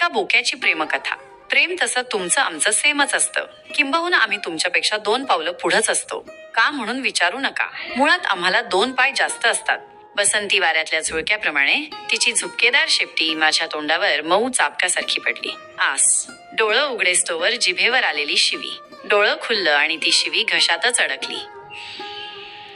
एका बोक्याची प्रेमकथा. प्रेम तसं तुमचं आमचं सेमच असतं. किंबहुना आम्ही तुमच्यापेक्षा दोन पावलं पुढंच असतो. का म्हणून विचारू नका. मुळात आम्हाला दोन पाय जास्त असतात. बसंती वाऱ्यातल्या झुळक्याप्रमाणे तिची झुपकेदार शेपटी माझ्या तोंडावर मऊ चापकासारखी पडली. आस. डोळं उघडेस्तोवर जिभेवर आलेली शिवी. डोळं खुललं आणि ती शिवी घशातच अडकली.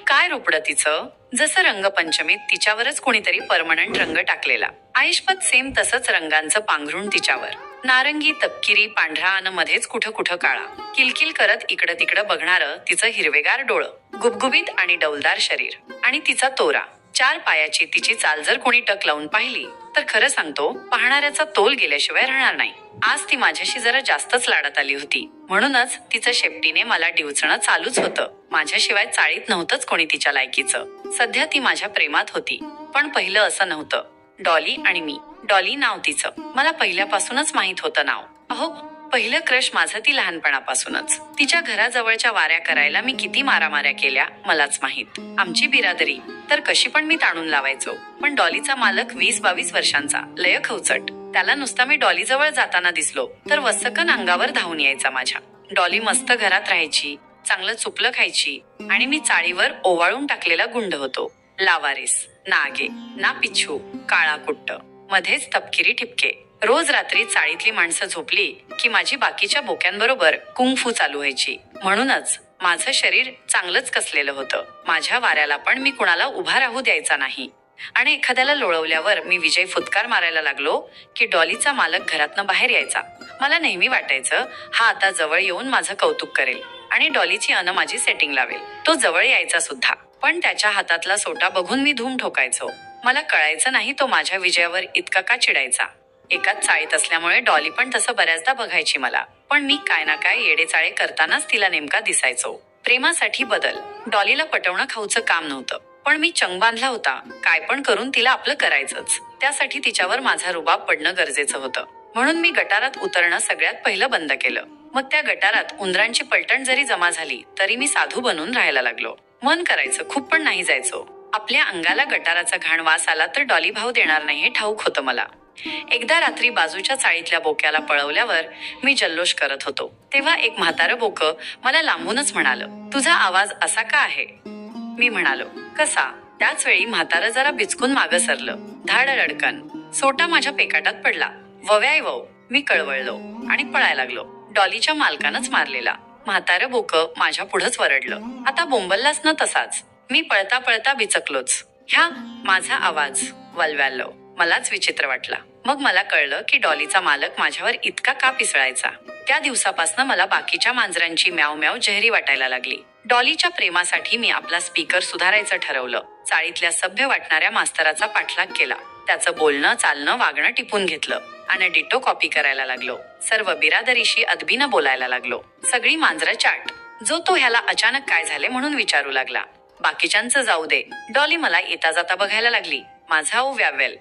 काय रोपडं तिचं? जसं रंगपंचमीत तिच्यावरच कोणीतरी परमनंट रंग टाकलेला. आयुष्पत सेम तसंच रंगांचं पांघरून तिच्यावर. नारंगी तपकिरी पांढरा अन मध्येच कुठं कुठं काळा. किलकिल करत इकडं तिकडं बघणारं तिचं हिरवेगार डोळं गुबगुबीत आणि डौलदार शरीर. आणि तिचा तोरा. चार पायाची तिची चाल जर कोणी टक लावून पाहिली तर खरं सांगतो पाहणाऱ्याचा तोल गेल्याशिवाय राहणार नाही. आज ती माझ्याशी जरा जास्तच लाडात आली होती. म्हणूनच तिचं शेपटीने मला डिवचणं चालूच होतं. माझ्याशिवाय चाळीत नव्हतंच कोणी तिच्या लायकीचं. सध्या ती माझ्या प्रेमात होती. पण पहिलं असं नव्हतं. डॉली आणि मी. डॉली नाव तिचं. मला पहिल्यापासूनच माहीत होतं नाव. अहो पहिलं क्रश माझं ती लहानपणापासूनच. तिच्या घराजवळच्या वाऱ्या करायला मी किती मारामाऱ्या केल्या मलाच माहीत. आमची बिरादरी. तर कशी पण मी ताणून लावायचो. पण डॉलीचा मालक वीस बावीस वर्षांचा. लय खवचट. त्याला नुसता मी डॉली जवळ जाताना दिसलो. तर वसकन अंगावर धावून यायचा माझ्या. डॉली मस्त घरात राहायची चांगलं चुपलं खायची आणि मी चाळीवर ओवाळून टाकलेला गुंड होतो. लावारिस. नागे ना पिच्छू काळा कुट्ट मध्येच तपकिरी ठिपके. रोज रात्री चाळीतली माणसं झोपली की माझी बाकीच्या बोक्यांबरोबर कुंगफू चालू व्हायची. म्हणूनच माझं शरीर चांगलंच कसलेलं होतं. माझ्या वाऱ्याला पण मी कुणाला उभा राहू द्यायचा नाही. आणि एखाद्याला लोळवल्यावर मी विजय फुतकार मारायला लागलो की डॉलीचा मालक घरातनं बाहेर यायचा. मला नेहमी वाटायचं हा आता जवळ येऊन माझं कौतुक करेल आणि डॉलीची अन माझी सेटिंग लावेल. तो जवळ यायचा सुद्धा. पण त्याच्या हातातला सोटा बघून मी धूम ठोकायचो. मला कळायचं नाही तो माझ्या विजयावर इतका का चिडायचा. एकाच चाळीत असल्यामुळे डॉली पण तसं बऱ्याचदा बघायची मला. पण मी काय ना काय येडेचाळे करतानाच तिला नेमका दिसायचो. प्रेमासाठी बदल. डॉलीला पटवणं खाऊचं काम नव्हतं. पण मी चंग बांधला होता. काय पण करून तिला आपलं करायचंच. त्यासाठी तिच्यावर माझा रुबाब पडणं गरजेचं होतं. म्हणून मी गटारात उतरणं सगळ्यात पहिलं बंद केलं. मग त्या गटारात उंदरांची पलटण जरी जमा झाली तरी मी साधू बनून राहायला लागलो. मन करायचं खूप पण नाही जायचो. आपल्या अंगाला गटाराचा घाण वास आला तर डॉली भाव देणार नाही हे ठाऊक होतं मला. एकदा रात्री बाजूच्या चाळीतल्या बोक्याला पळवल्यावर मी जल्लोष करत होतो. तेव्हा एक म्हातारं बोक मला लांबूनच म्हणालं तुझा आवाज असा का आहे? मी म्हणालो कसा? त्याच वेळी म्हातारं जरा बिचकून मागं सरलं. धाड रडकन. सोटा माझ्या पेकाटात पडला. वव्याय वव. मी कळवळलो आणि पळायला लागलो. डॉलीच्या मालकानच मारलेला. म्हातारं बोक माझ्या पुढंच वरडलं. आता बोंबललाच ना तसाच. मी पळता पळता बिचकलोच ह्या माझा आवाज वलव्यालो. मलाच विचित्र वाटला. मग मला कळलं की डॉलीचा मालक माझ्यावर इतका का पिसळायचा? त्या दिवसापासून मला बाकीच्या मांजरांची म्याव म्याव जहरी वाटायला लागली. डॉलीच्या प्रेमासाठी मी आपला स्पीकर सुधारायचं ठरवलं. चाळीतल्या सभ्य वाटणाऱ्या मास्तराचा पाठलाग केला. त्याचं बोलणं चालणं वागणं टिपून घेतलं. आणि डिटो कॉपी करायला लागलो. सर्व बिरादरीशी अदबीनं बोलायला लागलो. सगळी मांजरं चाट. जो तो ह्याला अचानक काय झाले म्हणून विचारू लागला. बाकीच्यांचं जाऊ दे. डॉली मला येता जाता बघायला लागली. माझा ओ व्यावेल.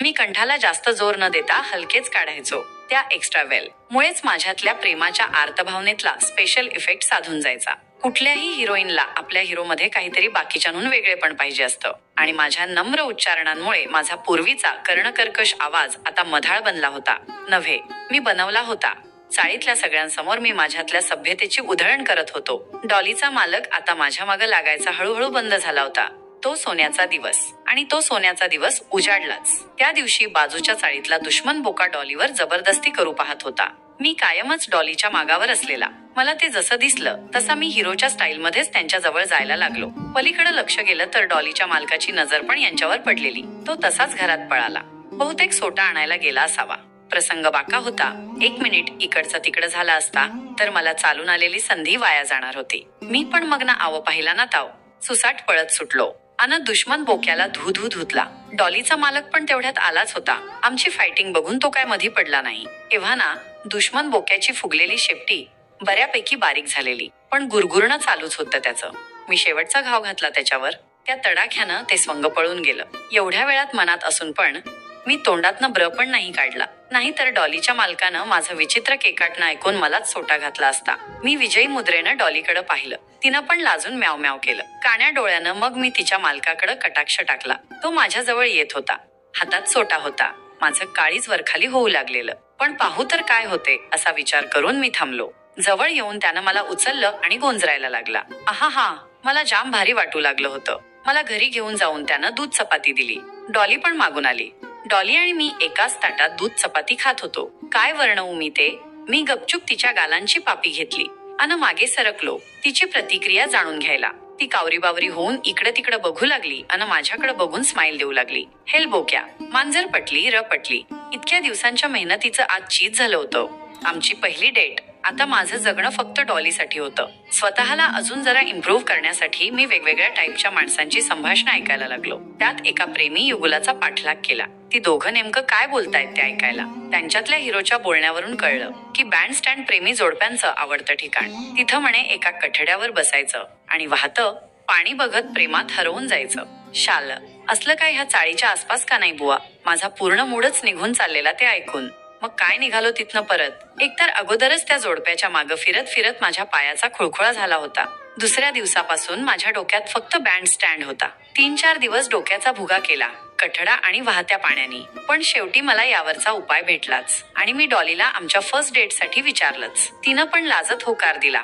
मी कंठाला जास्त जोर न देता हलकेच काढायचो. त्या एक्स्ट्रा वेल मुळेच माझ्यातल्या प्रेमाच्या आर्तभावनेतला स्पेशल इफेक्ट साधून जायचा. कुठल्याही हिरोईनला आपल्या हिरोमध्ये काहीतरी बाकीच्याहून वेगळेपण पाहिजे असतं. आणि माझ्या नम्र उच्चारणांमुळे माझा पूर्वीचा कर्णकर्कश आवाज आता मधाळ बनला होता. नव्हे मी बनवला होता. चाळीतल्या सगळ्यांसमोर मी माझ्यातल्या सभ्यतेची उधळण करत होतो. डॉलीचा मालक आता माझ्या मागं लागायचा हळूहळू बंद झाला होता. तो सोन्याचा दिवस. आणि तो सोन्याचा दिवस उजाडलाच. त्या दिवशी बाजूच्या चाळीतला दुश्मन बोका डॉलीवर जबरदस्ती करू पाहत होता. मी कायमच डॉलीच्या मागावर असलेला. मला ते जसं दिसलं तसा मी हिरोच्या स्टाईलमध्येच त्यांच्या जवळ जायला लागलो. पलीकडे लक्ष गेलं तर डॉलीच्या मालकाची नजर पण यांच्यावर पडलेली. तो तसाच घरात पळाला. बहुतेक सोटा आणायला गेला असावा. प्रसंग बाका होता. एक मिनिट इकडचं तिकडं झाला असता तर मला चालून आलेली संधी वाया जाणार होती. मी पण मग ना आव पाहिला ना ताव. सुसाट पळत सुटलो. अन दुश्मन बोक्याला धू धू धुतला. डॉलीचा मालक पण तेवढ्यात आलाच होता. आमची फायटिंग बघून तो काय मधी पडला नाही. तेव्हा ना दुश्मन बोक्याची फुगलेली शेपटी बऱ्यापैकी बारीक झालेली पण गुरगुरणं चालूच होतं त्याचं. मी शेवटचा घाव घातला त्याच्यावर. त्या तडाख्यानं ते स्वंग पळून गेलं. एवढ्या वेळात मनात असून पण मी तोंडातनं ब्र पण नाही काढला. नाहीतर डॉलीच्या मालकानं माझं विचित्र केकाटणं ऐकून मलाच सोटा घातला असता. मी विजयी मुद्रेनं डॉलीकडे पाहिलं. तिनं पण लाजून म्याव म्याव केलं. काण्या डोळ्यानं मग मी तिच्या मालकाकडे कटाक्ष टाकला. तो माझ्याजवळ येत होता. हातात सोटा होता. माझं काळीच वरखाली होऊ लागलेलं. पण पाहू तर काय होते असा विचार करून मी थांबलो. जवळ येऊन त्यानं मला उचललं आणि गोंजरायला लागला. आहा हा मला जाम भारी वाटू लागलं होतं. मला घरी घेऊन जाऊन त्यानं दूध चपाती दिली. डॉली पण मागून आली. डॉली आणि मी एकाच ताटात दूध चपाती खात होतो. काय वर्णवू मी ते? मी गपचूप तिच्या गालांची पापी घेतली. अन मागे सरकलो. तिची प्रतिक्रिया जाणून घ्यायला. ती कावरी बावरी होऊन इकडे तिकडे बघू लागली अन माझ्याकडे बघून स्माइल देऊ लागली. हेल बोक्या मांजर पटली र पटली. इतक्या दिवसांच्या मेहनतीचं आज चीज झालं होतं. आमची पहिली डेट. आता माझं जगणं फक्त डॉलीसाठी होतं. स्वतःला अजून जरा इम्प्रूव्ह करण्यासाठी मी वेगवेगळ्या टाईपच्या माणसांची संभाषण ऐकायला लागलो. त्यात एका प्रेमी युगुलाचा पाठलाग केला. ती दोघं नेमकं काय बोलतायत ते ऐकायला? त्यांच्यातल्या हिरोच्या बोलण्यावरून कळलं की बँड स्टँड प्रेमी जोडप्यांचं आवडतं ठिकाण. तिथं म्हणे एका कठड्यावर बसायचं आणि वाहतं पाणी बघत प्रेमात हरवून जायचं. शाल असलं काय ह्या चाळीच्या आसपास का नाही बुवा? माझा पूर्ण मूडच निघून चाललेला ते ऐकून. मग काय निघालो तिथनं परत? एकतर अगोदरच त्या जोडप्याच्या मागं फिरत फिरत माझ्या पायाचा खुळखुळा झाला होता. दुसऱ्या दिवसापासून माझ्या डोक्यात फक्त बँड स्टँड होता. तीन चार दिवस डोक्याचा भुगा केला कठडा आणि वाहत्या पाण्यानी. पण शेवटी मला यावरचा उपाय भेटलाच आणि मी डॉलीला आमच्या फर्स्ट डेटसाठी विचारलंच. तिनं पण लाजत होकार दिला.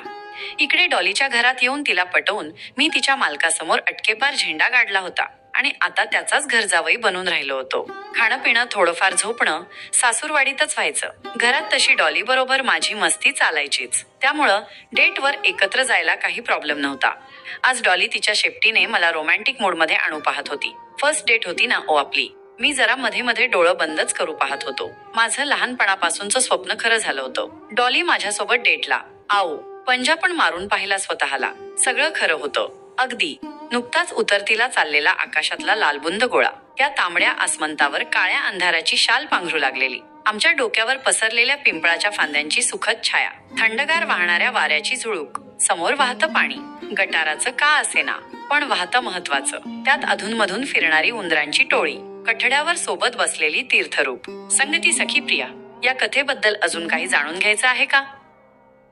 इकडे डॉलीच्या घरात येऊन तिला पटवून मी तिच्या मालकासमोर अटकेपार झेंडा गाडला होता. आणि आता त्याचाच घर जावई बनून राहिलो होतो. खाणं पिणं थोडंफार झोपणं सासूरवाडीतच व्हायचं. घरात तशी डॉली बरोबर माझी मस्ती चालायचीच. त्यामुळं डेटवर एकत्र जायला काही प्रॉब्लेम नव्हता. आज डॉली तिच्या शेपटीने मला रोमॅन्टिक मोडमध्ये आणू पाहत होती. फर्स्ट डेट होती ना ओ आपली. मी जरा मध्ये मध्ये डोळं बंदच करू पाहत होतो. माझं लहानपणापासूनचं स्वप्न खरं झालं होतं. डॉली माझ्यासोबत डेटला. आओ पंजा पण मारून पाहिला स्वतःला. सगळं खरं होतं. अगदी. नुकताच उतरतीला चाललेला आकाशातला लालबुंद गोळा. त्या तांबड्या आसमंतावर काळ्या अंधाराची शाल पांघरू लागलेली. आमच्या डोक्यावर पसरलेल्या पिंपळाच्या फांद्यांची सुखद छाया. थंडगार वाहणाऱ्या वाऱ्याची झुळूक. समोर वाहतं पाणी. गटाराचं का असेना? पण वाहतं महत्वाचं त्यात अधूनमधून फिरणारी उंदरांची टोळी. कठड्यावर सोबत बसलेली तीर्थरूप. संगती सखी प्रिया या कथेबद्दल अजून काही जाणून घ्यायचं आहे का?